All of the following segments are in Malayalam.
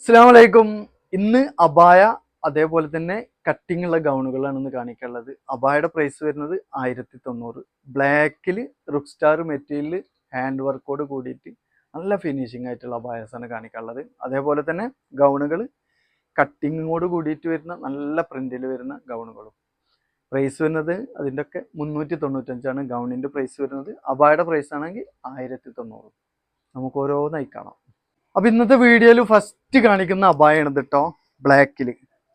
അസ്സാം വലൈക്കും ഇന്ന് അബായ അതേപോലെ തന്നെ കട്ടിംഗ് ഉള്ള ഗൗണുകളാണ് ഇന്ന് കാണിക്കാനുള്ളത്. അബായയുടെ പ്രൈസ് വരുന്നത് ആയിരത്തി തൊണ്ണൂറ് ബ്ലാക്കിൽ റുക്ക് സ്റ്റാർ മെറ്റീരിയൽ ഹാൻഡ് വർക്കോട് കൂടിയിട്ട് നല്ല ഫിനിഷിംഗ് ആയിട്ടുള്ള അബായസാണ് കാണിക്കാനുള്ളത്. അതേപോലെ തന്നെ ഗൗണുകൾ കട്ടിങ്ങോട് കൂടിയിട്ട് വരുന്ന നല്ല പ്രിന്റിൽ വരുന്ന ഗൗണുകളും. പ്രൈസ് വരുന്നത് അതിന്റെ ഒക്കെ മുന്നൂറ്റി തൊണ്ണൂറ്റഞ്ചാണ് ഗൗണിന്റെ പ്രൈസ് വരുന്നത് അബായയുടെ പ്രൈസ് ആണെങ്കിൽ ആയിരത്തി തൊണ്ണൂറ് നമുക്ക് ഓരോന്നായി കാണാം. അപ്പൊ ഇന്നത്തെ വീഡിയോയിൽ ഫസ്റ്റ് കാണിക്കുന്ന അബായാണ് കേട്ടോ ബ്ലാക്കിൽ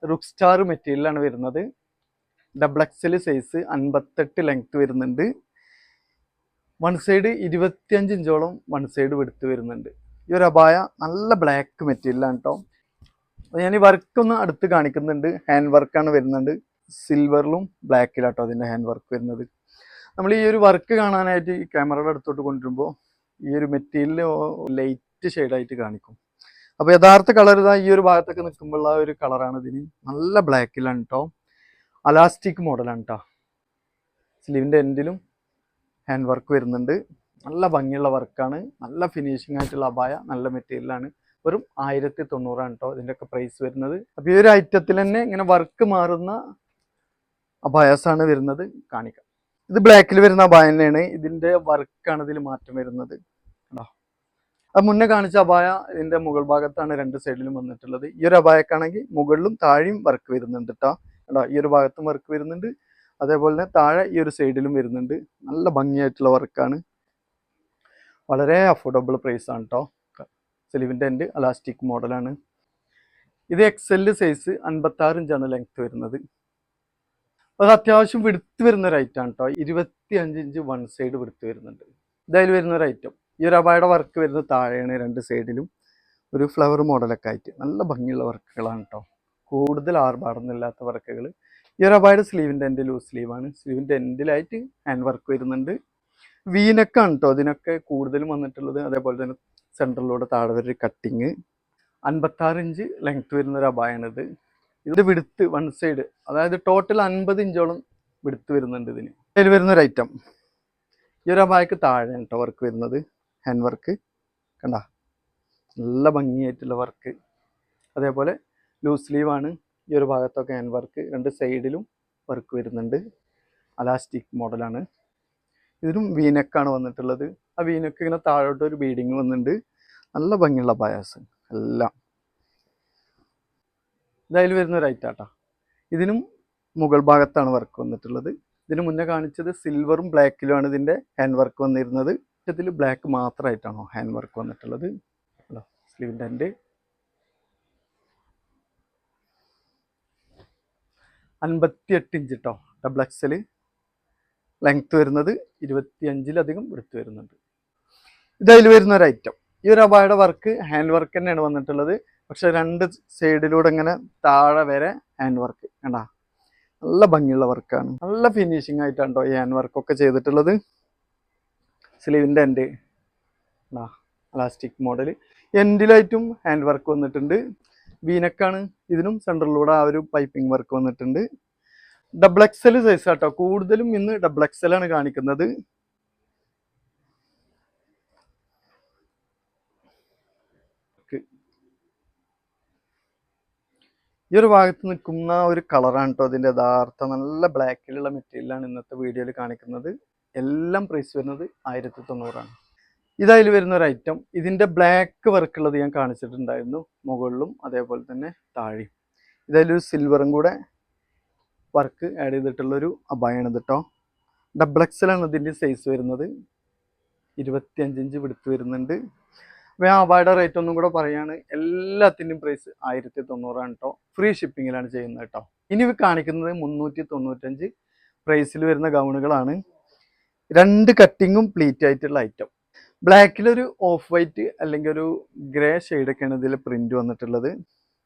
റുക്ക് സ്റ്റാർ മെറ്റീരിയലാണ് വരുന്നത്. ഡബിൾ എക്സൽ സൈസ് അൻപത്തെട്ട് ലെങ്ത് വരുന്നുണ്ട്. വൺ സൈഡ് ഇരുപത്തിയഞ്ച് ഇഞ്ചോളം വൺ സൈഡ് വെടുത്ത് വരുന്നുണ്ട്. ഈ ഒരു അബായ നല്ല ബ്ലാക്ക് മെറ്റീരിയലാണ് കേട്ടോ ഞാൻ ഈ വർക്ക് ഒന്ന് അടുത്ത് കാണിക്കുന്നുണ്ട്. ഹാൻഡ് വർക്കാണ് വരുന്നുണ്ട്. സിൽവറിലും ബ്ലാക്കിലാട്ടോ അതിന്റെ ഹാൻഡ് വർക്ക് വരുന്നത്. നമ്മൾ ഈ ഒരു വർക്ക് കാണാനായിട്ട് ഈ ക്യാമറയുടെ അടുത്തോട്ട് കൊണ്ടുവരുമ്പോൾ ഈ ഒരു മെറ്റീരിയൽ ലൈറ്റ് ഷെയ്ഡായിട്ട് കാണിക്കും. അപ്പോൾ യഥാർത്ഥ കളർ ഇതാ ഈ ഒരു ഭാഗത്തൊക്കെ നിൽക്കുമ്പോൾ ആ ഒരു കളറാണ് ഇതിന്. നല്ല ബ്ലാക്കിലാണ് കേട്ടോ അലാസ്റ്റിക് മോഡലാണ് കേട്ടോ സ്ലീവിന്റെ എൻഡിലും ഹാൻഡ് വർക്ക് വരുന്നുണ്ട്. നല്ല ഭംഗിയുള്ള വർക്കാണ്. നല്ല ഫിനിഷിംഗ് ആയിട്ടുള്ള അപായ നല്ല മെറ്റീരിയലാണ്. വെറും ആയിരത്തി തൊണ്ണൂറാണ് കേട്ടോ ഇതിന്റെയൊക്കെ പ്രൈസ് വരുന്നത്. അപ്പോൾ ഈ ഒരു ഐറ്റത്തിൽ തന്നെ ഇങ്ങനെ വർക്ക് മാറുന്ന അപായസാണ് വരുന്നത്. കാണിക്കാം. ഇത് ബ്ലാക്കിൽ വരുന്ന അപായ തന്നെയാണ്. ഇതിന്റെ വർക്കാണ് ഇതിൽ മാറ്റം വരുന്നത്. കണ്ടോ? അത് മുന്നേ കാണിച്ച അബായ ഇതിന്റെ മുകൾ ഭാഗത്താണ് രണ്ട് സൈഡിലും വന്നിട്ടുള്ളത്. ഈ ഒരു അബായക്കാണെങ്കിൽ മുകളിലും താഴെയും വർക്ക് വരുന്നുണ്ട് കേട്ടോ കണ്ടോ ഈ ഒരു ഭാഗത്തും വർക്ക് വരുന്നുണ്ട്. അതേപോലെ തന്നെ താഴെ ഈ ഒരു സൈഡിലും വരുന്നുണ്ട്. നല്ല ഭംഗിയായിട്ടുള്ള വർക്കാണ് വളരെ അഫോർഡബിൾ പ്രൈസ് ആണ് കേട്ടോ സെലിവിന്റെ എന്റെ അലാസ്റ്റിക് മോഡലാണ് ഇത് എക്സെൽ സൈസ് അൻപത്താറ് ഇഞ്ചാണ് ലെങ്ത് വരുന്നത്. അത് അത്യാവശ്യം വിടുത്ത് വരുന്ന ഒരു ഐറ്റം കേട്ടോ ഇരുപത്തി അഞ്ച് ഇഞ്ച് വൺ സൈഡ് വിടുത്ത് വരുന്നുണ്ട്. ഇതായാലും വരുന്ന ഒരു ഐറ്റം ഈ ഒരു അബായുടെ വർക്ക് വരുന്നത് താഴെയാണ് രണ്ട് സൈഡിലും. ഒരു ഫ്ലവർ മോഡലൊക്കെ ആയിട്ട് നല്ല ഭംഗിയുള്ള വർക്കുകളാണ് കേട്ടോ കൂടുതൽ ആർഭാടൊന്നുമില്ലാത്ത വർക്കുകൾ ഈ ഒരു അബായുടെ സ്ലീവിന്റെ എന്റെ ലൂസ് സ്ലീവാണ് സ്ലീവിന്റെ എൻഡിലായിട്ട് ഹാൻഡ് വർക്ക് വരുന്നുണ്ട്. വീനക്കാണ് കേട്ടോ അതിനൊക്കെ കൂടുതലും വന്നിട്ടുള്ളത് അതേപോലെ തന്നെ സെന്ററിലൂടെ താഴെ ഒരു കട്ടിങ് അൻപത്താറ് ഇഞ്ച് ലെങ്ത് വരുന്ന ഒരു അബായാണിത്. ഇത് വിടുത്ത് വൺ സൈഡ് അതായത് ടോട്ടൽ അൻപത് ഇഞ്ചോളം വിടുത്ത് വരുന്നുണ്ട് ഇതിന്. ഇതിൽ വരുന്നൊരു ഐറ്റം ഈ ഒരു അബായക്ക് താഴെയാണ് കേട്ടോ വർക്ക് വരുന്നത്. ഹാൻഡ് വർക്ക് കണ്ട? നല്ല ഭംഗിയായിട്ടുള്ള വർക്ക് അതേപോലെ ലൂസ് സ്ലീവാണ് ഈ ഒരു ഭാഗത്തൊക്കെ ഹാൻഡ് വർക്ക് രണ്ട് സൈഡിലും വർക്ക് വരുന്നുണ്ട്. അലാസ്റ്റിക് മോഡലാണ് ഇതിനും വീനക്കാണ് വന്നിട്ടുള്ളത്. ആ വീനക്ക് ഇങ്ങനെ താഴോട്ട് ഒരു ബീഡിങ് വന്നിട്ടുണ്ട്. നല്ല ഭംഗിയുള്ള ബയാസ് എല്ലാം. ഇതായാൽ വരുന്ന ഒരു ഐറ്റാട്ടാ ഇതിനും മുകൾ ഭാഗത്താണ് വർക്ക് വന്നിട്ടുള്ളത്. ഇതിന് മുന്നേ കാണിച്ചത് സിൽവറും ബ്ലാക്കിലുമാണ് ഇതിന്റെ ഹാൻഡ് വർക്ക് വന്നിരുന്നത്. ഇതിൽ ബ്ലാക്ക് മാത്രമായിട്ടാണോ ഹാൻഡ് വർക്ക് വന്നിട്ടുള്ളത്? അല്ലോ സ്ലീവിന്റെ എന്റെ അൻപത്തി എട്ട് ഇഞ്ച് കേട്ടോ ഡബിൾ എക്സൽ ലെങ്ത്ത് വരുന്നത് ഇരുപത്തിയഞ്ചിലധികം വൃത്ത് വരുന്നുണ്ട്. ഇതതിൽ വരുന്ന ഒരു ഐറ്റം ഈ ഒരു അബായുടെ വർക്ക് ഹാൻഡ് വർക്ക് തന്നെയാണ് വന്നിട്ടുള്ളത്. പക്ഷെ രണ്ട് സൈഡിലൂടെ ഇങ്ങനെ താഴെ വരെ ഹാൻഡ് വർക്ക് കണ്ടാ? നല്ല ഭംഗിയുള്ള വർക്കാണ് നല്ല ഫിനിഷിംഗ് ആയിട്ടാണ് കേട്ടോ ഈ ഹാൻഡ് വർക്കൊക്കെ ചെയ്തിട്ടുള്ളത്. സ്ലീവിന്റെ എൻഡ് പ്ലാസ്റ്റിക് മോഡൽ എൻഡിലായിട്ടും ഹാൻഡ് വർക്ക് വന്നിട്ടുണ്ട്. വീനക്കാണ് ഇതിനും സെൻട്രലിലൂടെ ആ ഒരു പൈപ്പിംഗ് വർക്ക് വന്നിട്ടുണ്ട്. ഡബിൾ എക്സൽ സൈസ് ആട്ടോ. കൂടുതലും ഇന്ന് ഡബിൾ എക്സൽ ആണ് കാണിക്കുന്നത്. ഈ ഒരു ഭാഗത്ത് നിൽക്കുന്ന ഒരു കളറാണ് കേട്ടോ അതിന്റെ യഥാർത്ഥ നല്ല ബ്ലാക്കിലുള്ള മെറ്റീരിയലാണ് ഇന്നത്തെ വീഡിയോയിൽ കാണിക്കുന്നത്. എല്ലാം പ്രൈസ് വരുന്നത് ആയിരത്തി തൊണ്ണൂറാണ് ഇതതിൽ വരുന്ന ഒരു ഐറ്റം ഇതിന്റെ ബ്ലാക്ക് വർക്ക് ഉള്ളത് ഞാൻ കാണിച്ചിട്ടുണ്ടായിരുന്നു. മുകളിലും അതേപോലെ തന്നെ താഴെയും. ഇതതിലൊരു സിൽവറും കൂടെ വർക്ക് ആഡ് ചെയ്തിട്ടുള്ളൊരു അബായാണ് കേട്ടോ ഡബിൾ എക്സലാണ് ഇതിന്റെ സൈസ് വരുന്നത്. ഇരുപത്തിയഞ്ച് ഇഞ്ച് വിടുത്ത് വരുന്നുണ്ട്. അപ്പോൾ ഞാൻ അബായുടെ റേറ്റ് ഒന്നും കൂടെ പറയാണ്. എല്ലാത്തിന്റെയും പ്രൈസ് ആയിരത്തി തൊണ്ണൂറാണ് കേട്ടോ ഫ്രീ ഷിപ്പിങ്ങിലാണ് ചെയ്യുന്നത് കേട്ടോ ഇനി കാണിക്കുന്നത് മുന്നൂറ്റി തൊണ്ണൂറ്റഞ്ച് പ്രൈസിൽ വരുന്ന ഗൗണുകളാണ് രണ്ട് കട്ടിങ്ങും പ്ലീറ്റ് ആയിട്ടുള്ള ഐറ്റം ബ്ലാക്കിലൊരു ഓഫ് വൈറ്റ് അല്ലെങ്കിൽ ഒരു ഗ്രേ ഷെയ്ഡൊക്കെയാണ് ഇതിൽ പ്രിന്റ് വന്നിട്ടുള്ളത്.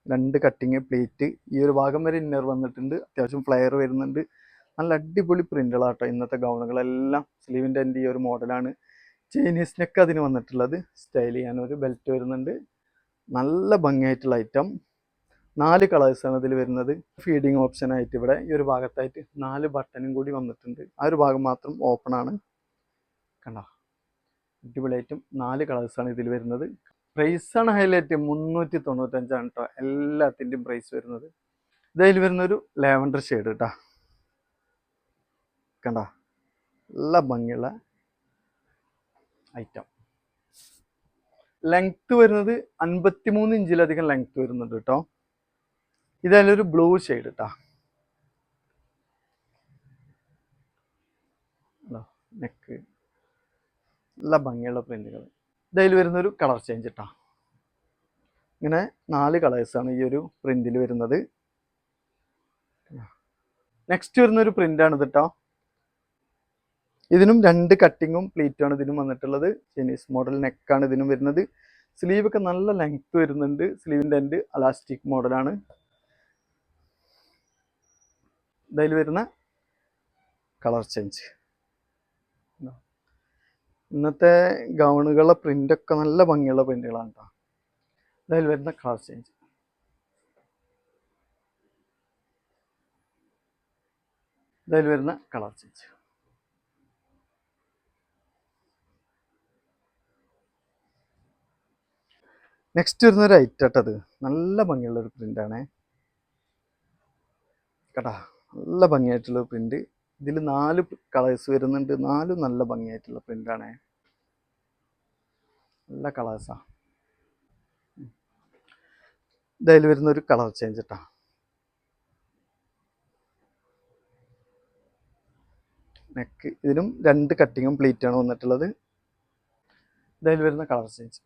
രണ്ട് കട്ടിങ് പ്ലേറ്റ് ഈ ഒരു ഭാഗം വരെ ഇന്നർ വന്നിട്ടുണ്ട്. അത്യാവശ്യം ഫ്ലെയർ വരുന്നുണ്ട്. നല്ല അടിപൊളി പ്രിന്റുകളാട്ടോ ഇന്നത്തെ ഗൗണുകളെല്ലാം. സ്ലീവിന്റെ എന്റെ ഈ ഒരു മോഡലാണ് ചൈനീസിനൊക്കെ നെക്ക് അതിന് വന്നിട്ടുള്ളത്. സ്റ്റൈൽ ചെയ്യാൻ ഒരു ബെൽറ്റ് വരുന്നുണ്ട്. നല്ല ഭംഗിയായിട്ടുള്ള ഐറ്റം നാല് കളേഴ്സാണ് ഇതിൽ വരുന്നത്. ഫീഡിങ് ഓപ്ഷൻ ആയിട്ട് ഇവിടെ ഈ ഒരു ഭാഗത്തായിട്ട് നാല് ബട്ടണും കൂടി വന്നിട്ടുണ്ട്. ആ ഒരു ഭാഗം മാത്രം ഓപ്പൺ ആണ്. കണ്ടോ? അടിപൊളിയായിട്ടും നാല് കളേഴ്സാണ് ഇതിൽ വരുന്നത്. പ്രൈസ് ആണ് ഹൈലൈറ്റ് മുന്നൂറ്റി തൊണ്ണൂറ്റഞ്ചാണ് കേട്ടോ എല്ലാത്തിന്റെയും പ്രൈസ് വരുന്നത് ഇതിൽ വരുന്നൊരു ലാവൻഡർ ഷെയ്ഡ് കേട്ടോ കണ്ട? നല്ല ഭംഗിയുള്ള ഐറ്റം ലെങ്ത് വരുന്നത് അൻപത്തിമൂന്ന് ഇഞ്ചിലധികം ലെങ്ത് വരുന്നുണ്ട് കേട്ടോ ഇതല്ലൊരു ബ്ലൂ ഷെയ്ഡ് കേട്ടോ നെക്ക് നല്ല ഭംഗിയുള്ള പ്രിന്റുകൾ ഇതായാലും വരുന്നൊരു കളർ ചേഞ്ച് കേട്ടോ ഇങ്ങനെ നാല് കളേഴ്സാണ് ഈ ഒരു പ്രിന്റിൽ വരുന്നത്. നെക്സ്റ്റ് വരുന്നൊരു പ്രിന്റാണ് ഇത് കേട്ടോ ഇതിനും രണ്ട് കട്ടിങ്ങും പ്ലീറ്റും ആണ് ഇതിനും വന്നിട്ടുള്ളത്. ചൈനീസ് മോഡൽ നെക്കാണ് ഇതിനും വരുന്നത്. സ്ലീവൊക്കെ നല്ല ലെങ്ത് വരുന്നുണ്ട്. സ്ലീവിന്റെ എൻഡ് അലാസ്റ്റിക് മോഡലാണ് ഇതിൽ വരുന്ന കളർ ചേഞ്ച്. ഇന്നത്തെ ഗൗണുകളുടെ പ്രിന്റൊക്കെ നല്ല ഭംഗിയുള്ള പ്രിന്റുകളാണ് കേട്ടോ ഇതിൽ വരുന്ന കളർ ചേഞ്ച്. ഇതിൽ വരുന്ന കളർ ചേഞ്ച്. നെക്സ്റ്റ് വരുന്ന ഒരു ഐറ്റട്ടത് നല്ല ഭംഗിയുള്ള ഒരു പ്രിന്റാണേ കേട്ടാ. നല്ല ഭംഗിയായിട്ടുള്ള പ്രിന്റ് ഇതിൽ നാല് കളേഴ്സ് വരുന്നുണ്ട്. നാലും നല്ല ഭംഗിയായിട്ടുള്ള പ്രിന്റാണ് നല്ല കളേഴ്സാ ഇതിൽ വരുന്ന ഒരു കളർ ചേഞ്ച് കേട്ടാ നെക്ക് ഇതിനും രണ്ട് കട്ടിങ്ങും പ്ലീറ്റാണ് വന്നിട്ടുള്ളത്. ഇതിൽ വരുന്ന കളർ ചേഞ്ച്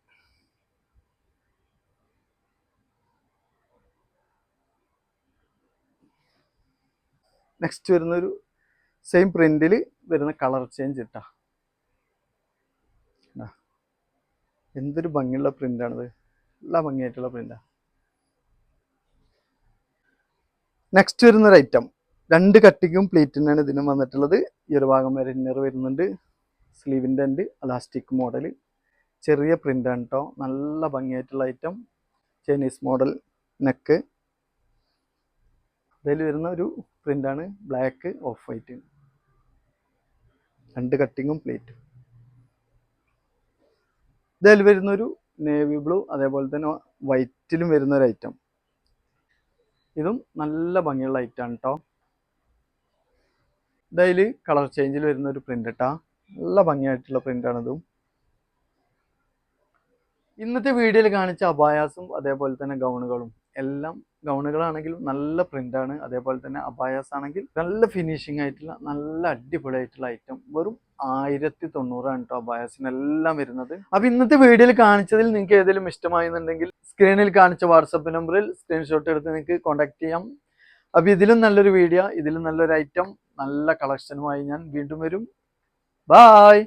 നെക്സ്റ്റ് വരുന്നൊരു സെയിം പ്രിന്റിൽ വരുന്ന കളർ ചേഞ്ച് ഇട്ടാ. എന്തൊരു ഭംഗിയുള്ള പ്രിന്റാണിത് നല്ല ഭംഗിയായിട്ടുള്ള പ്രിന്റാ നെക്സ്റ്റ് വരുന്നൊരു ഐറ്റം രണ്ട് കട്ടിക്കും പ്ലേറ്റിനാണ് ഇതിനും വന്നിട്ടുള്ളത്. ഈ ഒരു ഭാഗം വരെ ഇന്നർ വരുന്നുണ്ട്. സ്ലീവിന്റെ ഉണ്ട് അലാസ്റ്റിക് മോഡൽ ചെറിയ പ്രിന്റാണ് കേട്ടോ നല്ല ഭംഗിയായിട്ടുള്ള ഐറ്റം ചൈനീസ് മോഡൽ നെക്ക് അതിൽ വരുന്ന ഒരു പ്രിന്റാണ് ബ്ലാക്ക് ഓഫ് വൈറ്റ് രണ്ട് കട്ടിങ്ങും പ്ലേറ്റും ഇതിൽ വരുന്നൊരു നേവി ബ്ലൂ അതേപോലെ തന്നെ വൈറ്റിലും വരുന്ന ഒരു ഐറ്റം ഇതും നല്ല ഭംഗിയുള്ള ഐറ്റാണ് കേട്ടോ ഇതിൽ കളർ ചേഞ്ചിൽ വരുന്ന ഒരു പ്രിന്റ് കേട്ടോ നല്ല ഭംഗിയായിട്ടുള്ള പ്രിന്റാണ് ഇതും. ഇന്നത്തെ വീഡിയോയിൽ കാണിച്ച അബായാസും അതേപോലെ തന്നെ ഗൗണുകളും എല്ലാം ഗൗണുകളാണെങ്കിലും നല്ല പ്രിന്റാണ്. അതേപോലെ തന്നെ അബായാസ് ആണെങ്കിൽ നല്ല ഫിനിഷിംഗ് ആയിട്ടുള്ള നല്ല അടിപൊളിയായിട്ടുള്ള ഐറ്റം വെറും ആയിരത്തി തൊണ്ണൂറാണ് കേട്ടോ അബായാസിനെല്ലാം വരുന്നത്. അപ്പൊ ഇന്നത്തെ വീഡിയോയിൽ കാണിച്ചതിൽ നിങ്ങൾക്ക് ഏതെങ്കിലും ഇഷ്ടമായെന്നുണ്ടെങ്കിൽ സ്ക്രീനിൽ കാണിച്ച വാട്സപ്പ് നമ്പറിൽ സ്ക്രീൻഷോട്ട് എടുത്ത് നിങ്ങൾക്ക് കോൺടാക്ട് ചെയ്യാം. അപ്പൊ ഇതിലും നല്ലൊരു വീഡിയോ ഇതിലും നല്ലൊരു ഐറ്റം നല്ല കളക്ഷനുമായി ഞാൻ വീണ്ടും വരും. ബായ്